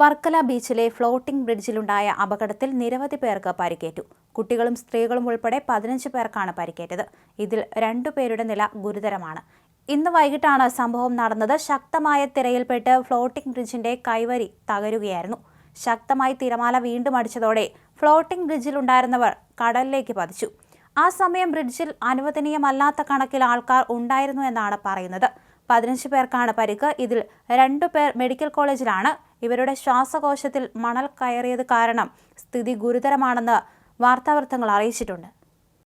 വർക്കല ബീച്ചിലെ ഫ്ലോട്ടിംഗ് ബ്രിഡ്ജിലുണ്ടായ അപകടത്തിൽ നിരവധി പേർക്ക് പരിക്കേറ്റു. കുട്ടികളും സ്ത്രീകളും ഉൾപ്പെടെ പതിനഞ്ച് പേർക്കാണ് പരിക്കേറ്റത്. ഇതിൽ രണ്ടുപേരുടെ നില ഗുരുതരമാണ്. ഇന്ന് വൈകിട്ടാണ് സംഭവം നടന്നത്. ശക്തമായ തിരയിൽപ്പെട്ട് ഫ്ലോട്ടിംഗ് ബ്രിഡ്ജിന്റെ കൈവരി തകരുകയായിരുന്നു. ശക്തമായി തിരമാല വീണ്ടും അടിച്ചതോടെ ഫ്ലോട്ടിംഗ് ബ്രിഡ്ജിലുണ്ടായിരുന്നവർ കടലിലേക്ക് പതിച്ചു. ആ സമയം ബ്രിഡ്ജിൽ അനുവദനീയമല്ലാത്ത കണക്കിൽ ആൾക്കാർ ഉണ്ടായിരുന്നു എന്നാണ് പറയുന്നത്. പതിനഞ്ച് പേർക്കാണ് പരിക്ക്. ഇതിൽ രണ്ടു പേർ മെഡിക്കൽ കോളേജിലാണ്. ഇവരുടെ ശ്വാസകോശത്തിൽ മണൽ കയറിയത് കാരണം സ്ഥിതി ഗുരുതരമാണെന്ന് വാർത്താവൃത്തങ്ങൾ അറിയിച്ചിട്ടുണ്ട്.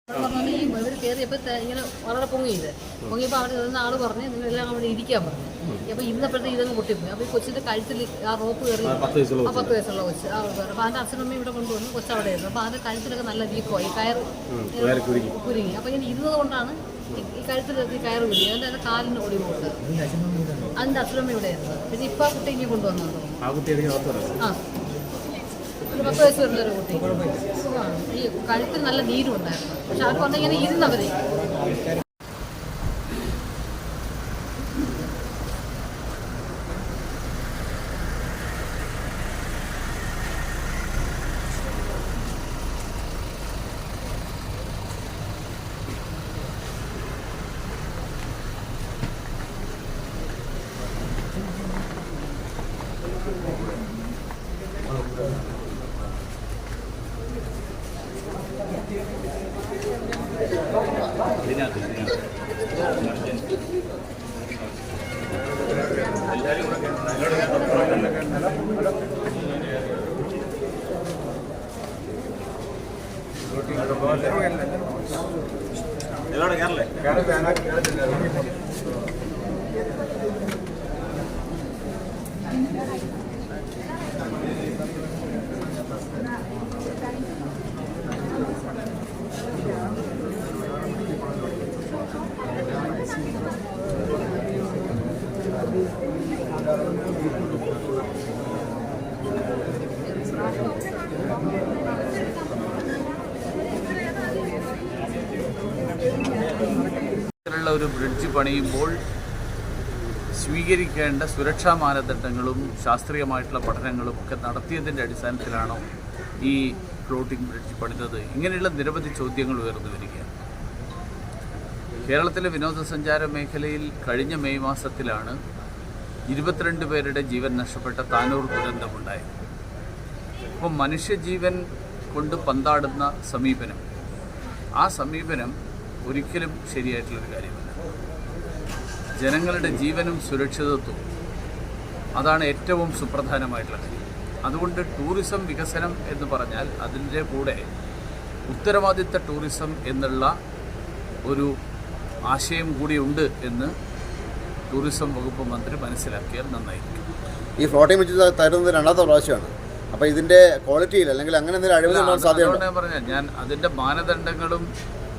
ഈ ഇവർ കയറിയപ്പോൾ ഇങ്ങനെ വളരെ പൊങ്ങിയത് പൊങ്ങിയപ്പോൾ അവിടെ നിന്ന ആൾ പറഞ്ഞ് നിങ്ങളെല്ലാം അവിടെ ഇരിക്കാൻ പറഞ്ഞു. അപ്പോൾ ഇരുന്നപ്പോഴത്തെ ഇതങ്ങ് പൊട്ടിപ്പോയി. അപ്പോൾ ഈ കൊച്ചിന്റെ കഴുത്തിൽ ആ റോപ്പ് കയറി ആ പത്ത് വയസ്സുള്ള കൊച്ച്. ആ കയറി അപ്പോൾ അതിന്റെ അച്ഛനമ്മ ഇവിടെ കൊണ്ടുവന്നു. കൊച്ച് അവിടെ ആയിരുന്നു അപ്പോൾ അതിന്റെ കഴുത്തിലൊക്കെ നല്ല വീക്കമായി കയർ കുരുങ്ങി. അപ്പോൾ ഇങ്ങനെ ഇരുന്നത് കൊണ്ടാണ് ഈ- ഈ കയർ കുരുങ്ങി. അതിന്റെ അതിന്റെ കാലിന് ഒടിവ് കൊണ്ട് അതിന്റെ അച്ഛനമ്മ ഇവിടെ ആയിരുന്നു പിന്നെ ഇപ്പോൾ ആ കുട്ടി ഇങ്ങനെ കൊണ്ടുവന്നു? ആ കുട്ടിയുടെ അകത്ത് ആ ഒരു പത്ത് വയസ്സ് വരുന്ന ഒരു കുട്ടി ഈ കഴുത്തിൽ നല്ല നീരുണ്ടായിരുന്നു. പക്ഷെ അവർ വന്നിങ്ങനെ ഇരുന്നവരെ. ഇതിനകത്ത് ഇതിനകത്ത് ഇതിലൂടെ കയറല്ലേ ഒരു ബ്രിഡ്ജ് പണിയുമ്പോൾ സ്വീകരിക്കേണ്ട സുരക്ഷാ മാനദണ്ഡങ്ങളും ശാസ്ത്രീയമായിട്ടുള്ള പഠനങ്ങളും ഒക്കെ നടത്തിയതിന്റെ അടിസ്ഥാനത്തിലാണോ ഈ ഫ്ലോട്ടിംഗ് ബ്രിഡ്ജ് പണിതത്? ഇങ്ങനെയുള്ള നിരവധി ചോദ്യങ്ങൾ ഉയർന്നു വരികയാണ്. കേരളത്തിലെ വിനോദസഞ്ചാര മേഖലയിൽ കഴിഞ്ഞ മെയ് മാസത്തിലാണ് ഇരുപത്തിരണ്ട് പേരുടെ ജീവൻ നഷ്ടപ്പെട്ട താനൂർ ദുരന്തമുണ്ടായി. അപ്പം മനുഷ്യജീവൻ കൊണ്ട് പന്താടുന്ന സമീപനം. ആ സമീപനം ഒരിക്കലും ശരിയായിട്ടുള്ളൊരു കാര്യമല്ല. ജനങ്ങളുടെ ജീവനും സുരക്ഷിതത്വവും അതാണ് ഏറ്റവും സുപ്രധാനമായിട്ടുള്ള കാര്യം. അതുകൊണ്ട് ടൂറിസം വികസനം എന്ന് പറഞ്ഞാൽ അതിന്റെ കൂടെ ഉത്തരവാദിത്ത ടൂറിസം എന്നുള്ള ഒരു ആശയം കൂടിയുണ്ട് എന്ന് ടൂറിസം വകുപ്പ് മന്ത്രി മനസ്സിലാക്കിയാൽ നന്നായിരിക്കും. ഈ ഫ്ലോട്ടിംഗ് വെച്ച് തരുന്നത് രണ്ടാമത്തെ പ്രാവശ്യമാണ്. അപ്പോൾ ഇതിന്റെ ക്വാളിറ്റിയിൽ അല്ലെങ്കിൽ അങ്ങനെ എന്തെങ്കിലും അഴിമതി സാധ്യത ഞാൻ അതിന്റെ ഞാൻ അതിന്റെ മാനദണ്ഡങ്ങളും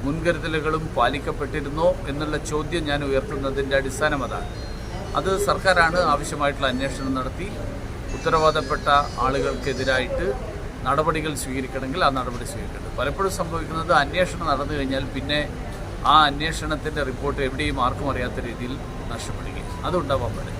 മുൻകരുതലുകളും പാലിക്കപ്പെട്ടിരുന്നോ എന്നുള്ള ചോദ്യം ഞാൻ ഉയർത്തുന്നതിന്റെ അടിസ്ഥാനം അതാണ്. അത് സർക്കാരാണ് ആവശ്യമായിട്ടുള്ള അന്വേഷണം നടത്തി ഉത്തരവാദപ്പെട്ട ആളുകൾക്കെതിരായിട്ട് നടപടികൾ സ്വീകരിക്കണമെങ്കിൽ ആ നടപടി സ്വീകരിക്കണം പലപ്പോഴും സംഭവിക്കുന്നത് അന്വേഷണം നടന്നു കഴിഞ്ഞാൽ പിന്നെ ആ അന്വേഷണത്തിന്റെ റിപ്പോർട്ട് എവിടെയും ആർക്കും അറിയാത്ത രീതിയിൽ നഷ്ടപ്പെടുകയും അതുണ്ടാവാൻ പാടില്ല.